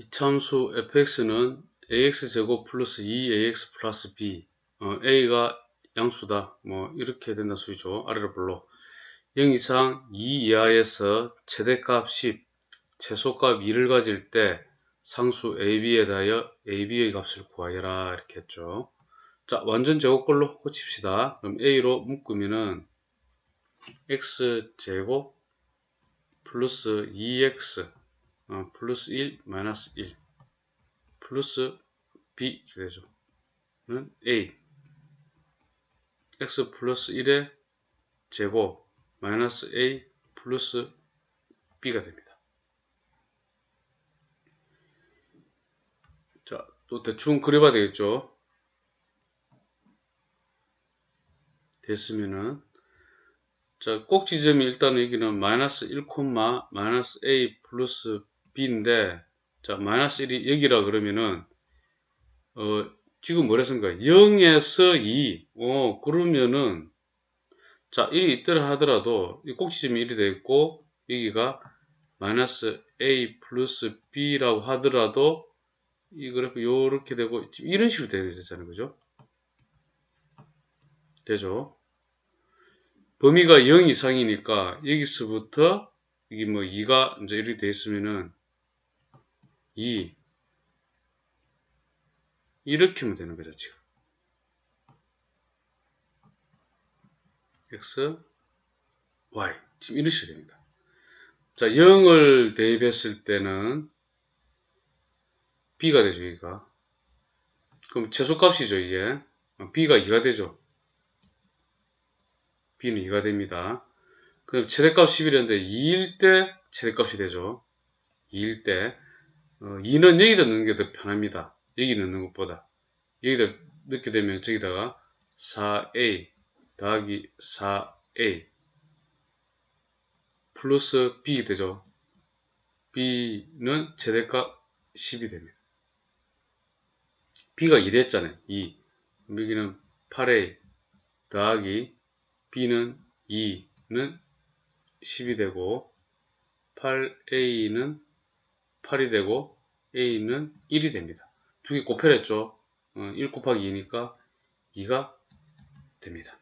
이 참수 fx는 ax제곱 플러스 2ax 플러스 b 어, a가 양수다. 뭐 이렇게 된다 소리죠. 아래로 불러. 0 이상 2 이하에서 최대값 10 최소값 2를 가질 때 상수 ab에 대하여 ab의 값을 구하여라. 이렇게 했죠. 자 완전 제곱꼴로 고칩시다. 그럼 a로 묶으면은 x제곱 플러스 2x 어, 플러스 1 마이너스 1 플러스 b 되죠. 는 a x 플러스 1의 제곱 마이너스 a 플러스 b가 됩니다. 자, 또 대충 그려봐야 되겠죠. 됐으면은 자, 꼭 지점이 일단은 여기는 마이너스 1, 마이너스 a 플러스 b인데 자, 마이너스 1이 여기라 그러면은 어, 지금 뭐랬습니까? 0에서 2. 어, 그러면은 자, 1이 있더라 하더라도 이 꼭지점이 1이 되겠고 여기가 마이너스 a 플러스 b라고 하더라도 이 그래프 요렇게 되고 이런 식으로 되어있잖아요. 그죠? 되죠? 범위가 0 이상이니까 여기서부터 여기 뭐 2가 이제 이렇게 되어 있으면은 2 이렇게 하면 되는 거죠 지금. X y. 지금 식으로 됩니다. 자 0을 대입했을 때는 b가 되죠 여기가. 그럼 최소값이죠 이게. B가 2가 되죠. B는 2가 됩니다. 그럼 최대값 11이었는데 2일 때 최대값이 되죠. 2일 때 어, 2는 여기다 넣는 게 더 편합니다. 여기 넣는 것보다. 여기다 넣게 되면 저기다가 4a 더하기 4a 플러스 b 되죠. b는 최대값 10이 됩니다. b가 1했잖아요. 2. 여기는 8a 더하기 b는 2는 10이 되고 8a는 8이 되고 a는 1이 됩니다. 두 개 곱해냈죠. 어, 1 곱하기 2니까 2가 됩니다.